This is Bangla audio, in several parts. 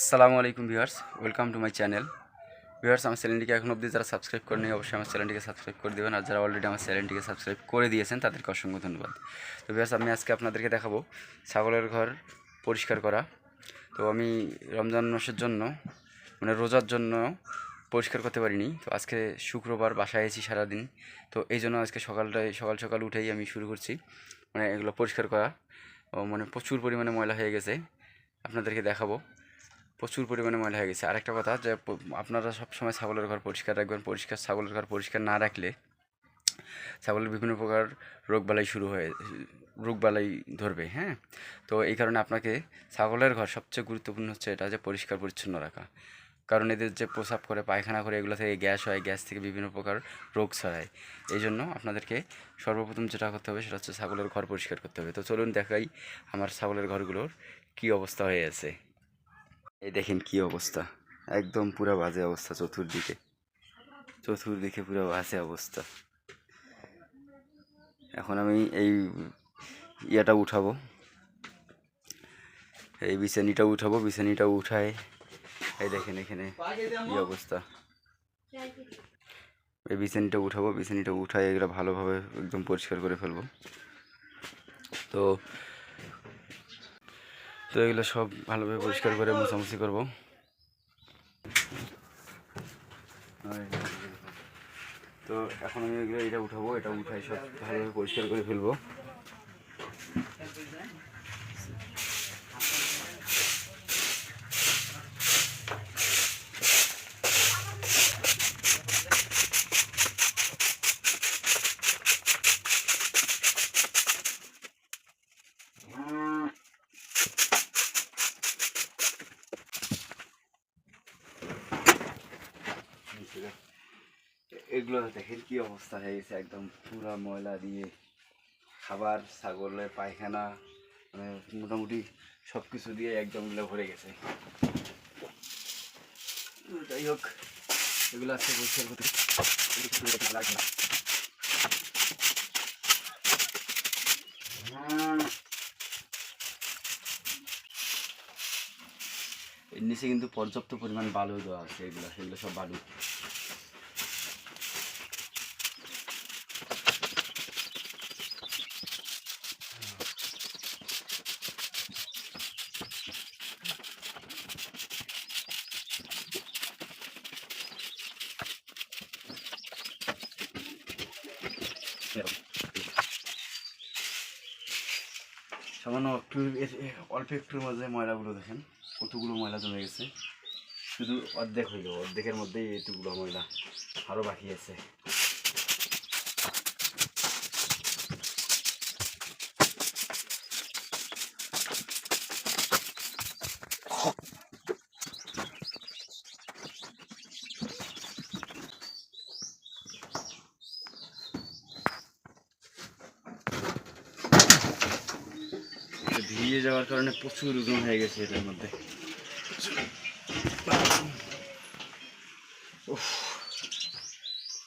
আসসালামু আলাইকুম viewers, welcome to my channel. Viewers, আমার চ্যানেলটিকে এখন অবধি যারা সাবস্ক্রাইব করেনি অবশ্যই আমার চ্যানেলটিকে সাবস্ক্রাইব করে দেবেন। আর যারা অলরেডি আমার চ্যানেলটিকে সাবস্ক্রাইব করে দিয়েছেন, তাদেরকে অসংখ্য ধন্যবাদ। তো ভিউয়ার্স, আমি আজকে আপনাদেরকে দেখাবো ছাগলের ঘর পরিষ্কার করা। তো আমি রমজান মাসের জন্য মানে রোজার জন্য পরিষ্কার করতে পারিনি। তো আজকে শুক্রবার বাসায় আছি সারাদিন। তো এই জন্য আজকে সকালটায় সকাল সকাল উঠেই আমি শুরু করছি মানে এগুলো পরিষ্কার করা। মানে প্রচুর পরিমাণে ময়লা হয়ে গেছে। আপনাদেরকে দেখাবো। প্রচুর পরিমাণে ময়লা হয়ে গেছে। আরেকটা কথা যে আপনারা সবসময় ছাগলের ঘর পরিষ্কার রাখবেন। পরিষ্কার ছাগলের ঘর পরিষ্কার না রাখলে ছাগলের বিভিন্ন প্রকার রোগবালাই শুরু হয়ে রোগবালাই ধরবে হ্যাঁ? তো এই কারণে আপনাকে ছাগলের ঘর সবচেয়ে গুরুত্বপূর্ণ হচ্ছে এটা যে পরিষ্কার পরিচ্ছন্ন রাখা। কারণ এদের যে প্রসাব করে, পায়খানা করে, এগুলো থেকে গ্যাস হয়, গ্যাস থেকে বিভিন্ন প্রকার রোগ ছড়ায়। এই জন্য আপনাদেরকে সর্বপ্রথম যেটা করতে হবে, সেটা হচ্ছে ছাগলের ঘর পরিষ্কার করতে হবে। তো চলুন দেখাই আমার ছাগলের ঘরগুলোর কী অবস্থা হয়ে আছে। এই দেখেন কি অবস্থা। একদম পুরো বাজে অবস্থা চতুর্দিকে। চতুর্দিকে পুরো বাজে অবস্থা। এখন আমি এই ইয়েটা উঠাবো। এই বিছানিটা উঠাবো। বিছানিটা উঠায় এই দেখেন এখানে কি অবস্থা। এই বিছানিটা উঠাবো। বিছানিটা উঠায় এগুলো ভালোভাবে একদম পরিষ্কার করে ফেলব। তো তো এগুলো সব ভালোভাবে পরিষ্কার করে মোছামুছি করব। তো এখন আমি এগুলো এটা উঠাবো, এটা উঠাই সব ভালোভাবে পরিষ্কার করে ফেলব। এগুলো দেখেন কি অবস্থা হয়ে গেছে, একদম পুরা ময়লা দিয়ে। খাবার ছাগলের পায়খানা মানে মোটামুটি সব কিছু দিয়ে একদম এগুলো ভরে গেছে। যাই হোক, এগুলো আজকে পরিষ্কার করতে। না। এর নিচে কিন্তু পর্যাপ্ত পরিমাণ বালু দেওয়া আছে, এগুলো সেগুলো সব বালু। সামান্য একটু অল্প একটুর মধ্যে ময়লাগুলো দেখেন, কতগুলো ময়লা জমে গেছে। শুধু অর্ধেক হইল অর্ধেকের মধ্যেই এটুকুলো ময়লা আরও বাকি আছে। ভিজে যাওয়ার কারণে প্রচুর ওজন হয়ে গেছে এটার মধ্যে।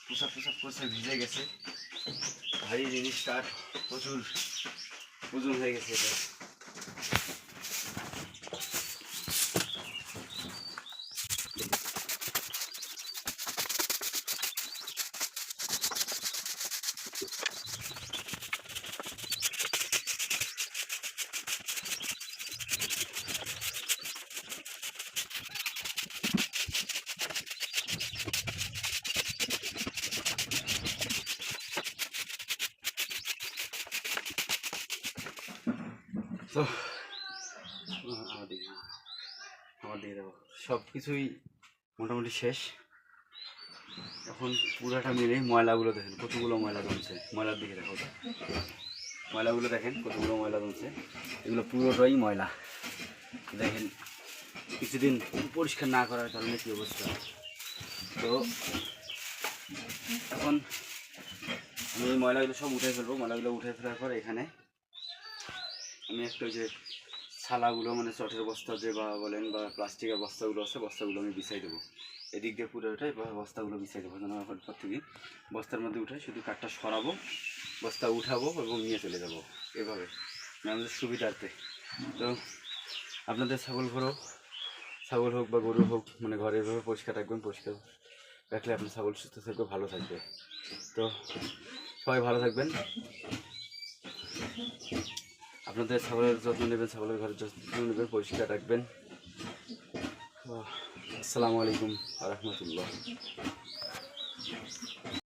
পোশাক পোশাক করছে, ভিজে গেছে। ভারী জিনিসটা, প্রচুর ওজন হয়ে গেছে এটা তো আমার দিকে দেখো সব কিছুই মোটামুটি শেষ। এখন পুরাটা মিলে ময়লাগুলো দেখেন, কতগুলো ময়লা জমছে, ময়লার দিকে দেখো। ময়লাগুলো দেখেন, কতগুলো ময়লা জমছে। এগুলো পুরোটাই ময়লা। দেখেন, কিছুদিন পরিষ্কার না করার কারণে কী অবস্থা। তো এখন আমি ময়লাগুলো সব উঠে ফেলব। ময়লাগুলো উঠে ফেলার পর এখানে আমি একটা যে ছালাগুলো মানে চটের বস্তা যে বা বলেন বা প্লাস্টিকের বস্তাগুলো আছে, বস্তাগুলো আমি বিছাই দেবো। এদিক দিয়ে পুরো ওঠাই, বা বস্তাগুলো বিছাই দেবো যেন আমার পর থেকে বস্তার মধ্যে উঠাই, শুধু কাঠটা সরাবো, বস্তা উঠাবো এবং নিয়ে চলে যাব এভাবে। মানে আমাদের সুবিধার্থে। তো আপনাদের ছাগল ঘরও ছাগল হোক বা গরু হোক মানে ঘরে এভাবে পরিষ্কার রাখবেন, পরিষ্কার রাখলে আপনার ছাগল সুস্থ থাকবে, ভালো থাকবে। তো সবাই ভালো থাকবেন। আপনাদের ছাগলের যত্ন নেবেন ছাগলের ঘরের যত্ন নেবেন পরিষ্কার রাখবেন। আসসালামু আলাইকুম রহমতুল্লাহ।